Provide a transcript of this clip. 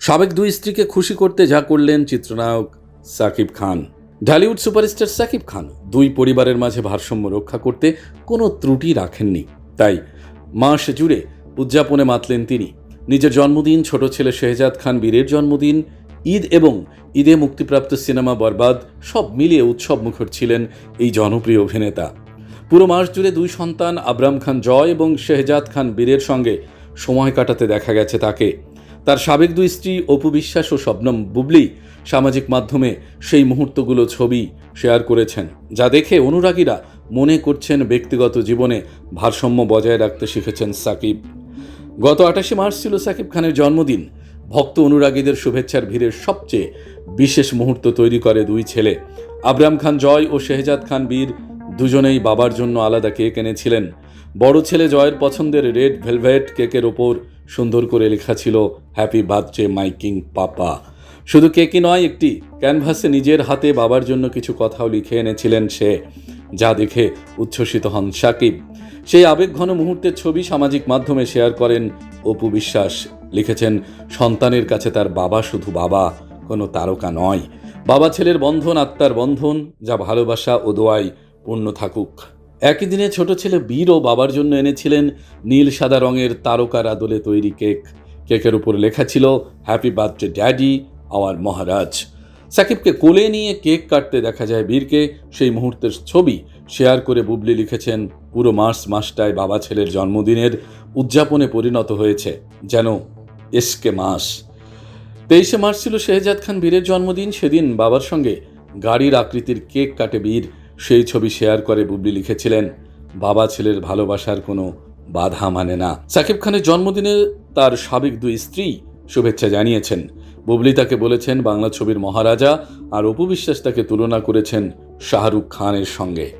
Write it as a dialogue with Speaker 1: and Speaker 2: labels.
Speaker 1: সাবেক দুই স্ত্রীকে খুশি করতে যা করলেন চিত্রনায়ক সাকিব খান। ঢালিউড সুপারস্টার সাকিব খান দুই পরিবারের মাঝে ভারসাম্য রক্ষা করতে কোনো ত্রুটি রাখেননি। তাই মাস জুড়ে উদযাপনে মাতলেন তিনি। নিজের জন্মদিন, ছোট ছেলে শেহজাদ খান বীরের জন্মদিন, ঈদ এবং ঈদে মুক্তিপ্রাপ্ত সিনেমা বরবাদ সব মিলিয়ে উৎসব মুখর ছিলেন এই জনপ্রিয় অভিনেতা। পুরো মাস জুড়ে দুই সন্তান, আবরাম খান জয় এবং শেহজাদ খান বীরের সঙ্গে সময় কাটাতে দেখা গেছে তাকে। তার সাবেক দুই স্ত্রী অপু বিশ্বাস ও শবনম বুবলি সামাজিক মাধ্যমে সেই মুহূর্তগুলো ছবি শেয়ার করেছেন, যা দেখে অনুরাগীরা মনে করছেন ব্যক্তিগত জীবনে ভারসাম্য বজায় রাখতে শিখেছেন সাকিব। গত আঠাশে মার্চ ছিল সাকিব খানের জন্মদিন। ভক্ত অনুরাগীদের শুভেচ্ছার ভিড়ের সবচেয়ে বিশেষ মুহূর্ত তৈরি করে দুই ছেলে। আবরাম খান জয় ও শেহজাদ খান বীর দুজনেই বাবার জন্য আলাদা কেক এনেছিলেন। বড় ছেলে জয়ের পছন্দের রেড ভেলভেট কেকের ওপর সুন্দর করে লেখা ছিল happy birthday my king papa শুধু কেকই নয়, একটি ক্যানভাসে নিজের হাতে বাবার জন্য কিছু কথাও লিখে এনেছিলেন সে, যা দেখে উচ্ছ্বসিত হন সাকিব। সেই আবেগঘন মুহূর্তের ছবি সামাজিক মাধ্যমে শেয়ার করেন অপু বিশ্বাস। লিখেছেন, সন্তানের কাছে তার বাবা শুধু বাবা, কোনো তারকা নয়। বাবা ছেলের বন্ধন, আত্মার বন্ধন, যা ভালোবাসা ও দোয়াই পূর্ণ থাকুক। একই দিনে ছোট ছেলে বীরও বাবার জন্য এনেছিলেন নীল সাদা রঙের তারকার আদলে তৈরি কেক। কেকের উপর লেখা ছিল happy birthday daddy our maharaj সাকিবকে কোলে নিয়ে কেক কাটতে দেখা যায় বীরকে। সেই মুহূর্তের ছবি শেয়ার করে বুবলি লিখেছেন, পুরো মার্চ মাসটায় বাবা ছেলের জন্মদিনের উদযাপনে পরিণত হয়েছে, যেন এসকে মাস। তেইশে মার্চ ছিল শেহজাদ খান বীরের জন্মদিন। সেদিন বাবার সঙ্গে গাড়ির আকৃতির কেক কাটে বীর। সেই ছবি শেয়ার করে বুবলি লিখেছিলেন, বাবা ছেলের ভালোবাসার কোনো বাধা মানে না। সাকিব খানের জন্মদিনে তার সাবেক দুই স্ত্রী শুভেচ্ছা জানিয়েছেন। বুবলি তাকে বলেছেন, বাংলা ছবির মহারাজা। আর অপু বিশ্বাস তাকে তুলনা করেছেন শাহরুখ খানের সঙ্গে।